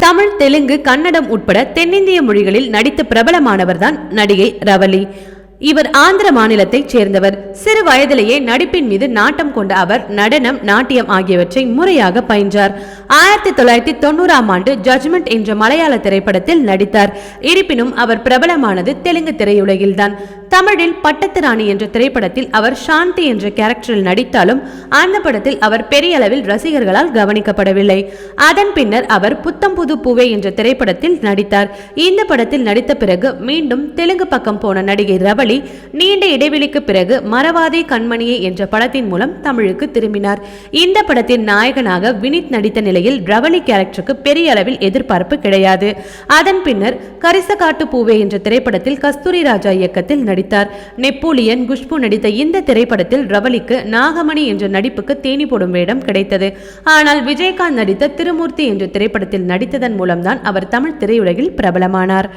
தமிழ் தெலுங்கு கன்னடம் உட்பட தென்னிந்திய மொழிகளில் நடித்து பிரபலமானவர்தான் நடிகை ரவலி. இவர் ஆந்திர மாநிலத்தைச் சேர்ந்தவர். சிறு வயதிலேயே நடிப்பின் மீது நாட்டம் கொண்ட அவர் நடனம் நாட்டியம் ஆகியவற்றை முறையாக பயின்றார். ஆயிரத்தி தொள்ளாயிரத்தி தொண்ணூறாம் ஆண்டு ஜட்ஜ்மெண்ட் என்ற மலையாள திரைப்படத்தில் நடித்தார். இருப்பினும் அவர் பிரபலமானது தெலுங்கு திரையுலகில்தான். தமிழில் பட்டத்து ராணி என்ற திரைப்படத்தில் அவர் சாந்தி என்ற கேரக்டரில் நடித்தாலும் அந்த படத்தில் அவர் பெரிய அளவில் ரசிகர்களால் கவனிக்கப்படவில்லை. அதன் பின்னர் அவர் புத்தம் புது பூவே என்ற திரைப்படத்தில் நடித்தார். இந்த படத்தில் நடித்த பிறகு மீண்டும் தெலுங்கு பக்கம் போன நடிகை ரவளி நீண்ட இடைவெளிக்கு பிறகு மறவாதே கண்மணியே என்ற படத்தின் மூலம் தமிழுக்கு திரும்பினார். இந்த படத்தின் நாயகனாக வினித் நடித்த நிலையில் ரவளி கேரக்டருக்கு பெரிய அளவில் எதிர்பார்ப்பு கிடையாது. அதன் பின்னர் கரிசகாட்டு பூவே என்ற திரைப்படத்தில் கஸ்தூரி ராஜா இயக்கத்தில் நடித்தார். நடித்தார் நெப்போலியன் குஷ்பு நடித்த இந்த திரைப்படத்தில் ரவலிக்கு நாகமணி என்ற நடிப்புக்கு தேனி போடும் வேடம் கிடைத்தது. ஆனால் விஜயகாந்த் நடித்த திருமூர்த்தி என்ற திரைப்படத்தில் நடித்ததன் மூலம்தான் அவர் தமிழ் திரையுலகில் பிரபலமானார்.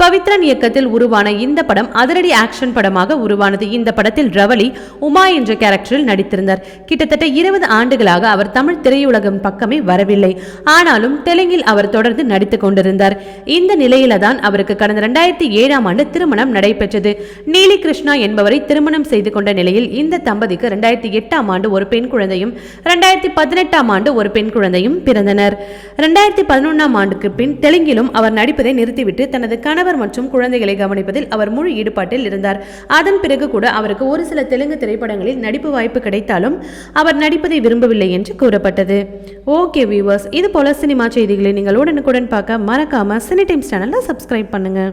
பவித்ரன் இயக்கத்தில் உருவான இந்த படம் அதிரடி ஆக்ஷன் படமாக உருவானது. இந்த படத்தில் ரவலி உமா என்ற கேரக்டரில் நடித்திருந்தார். கிட்டத்தட்ட இருபது ஆண்டுகளாக அவர் தமிழ் திரையுலகம் பக்கமே வரவில்லை. ஆனாலும் தெலுங்கில் அவர் தொடர்ந்து நடித்துக் கொண்டிருந்தார். இந்த நிலையில தான் அவருக்கு கடந்த இரண்டாயிரத்தி ஏழாம் ஆண்டு திருமணம் நடைபெற்றது. நீலி கிருஷ்ணா என்பவரை திருமணம் செய்து கொண்ட நிலையில் இந்த தம்பதிக்கு இரண்டாயிரத்தி எட்டாம் ஆண்டு ஒரு பெண் குழந்தையும் இரண்டாயிரத்தி பதினெட்டாம் ஆண்டு ஒரு பெண் குழந்தையும் பிறந்தனர். இரண்டாயிரத்தி பதினொன்றாம் ஆண்டுக்கு பின் தெலுங்கிலும் அவர் நடிப்பதை நிறுத்திவிட்டு தனது கணவர் மற்றும் குழந்தைகளை கவனிப்பதில் அவர் முழு ஈடுபாட்டில் இருந்தார். அதன் பிறகு கூட அவருக்கு ஒரு சில தெலுங்கு திரைப்படங்களில் நடிப்பு வாய்ப்பு கிடைத்தாலும் அவர் நடிப்பதை விரும்பவில்லை என்று கூறப்பட்டது. ஓகே வியூவர்ஸ் இது போல சினிமா செய்திகளை நீங்கள் உடனுக்குடன் பார்க்க மறக்காம சினி டைம்ஸ் சேனலை சப்ஸ்கிரைப் பண்ணுங்க.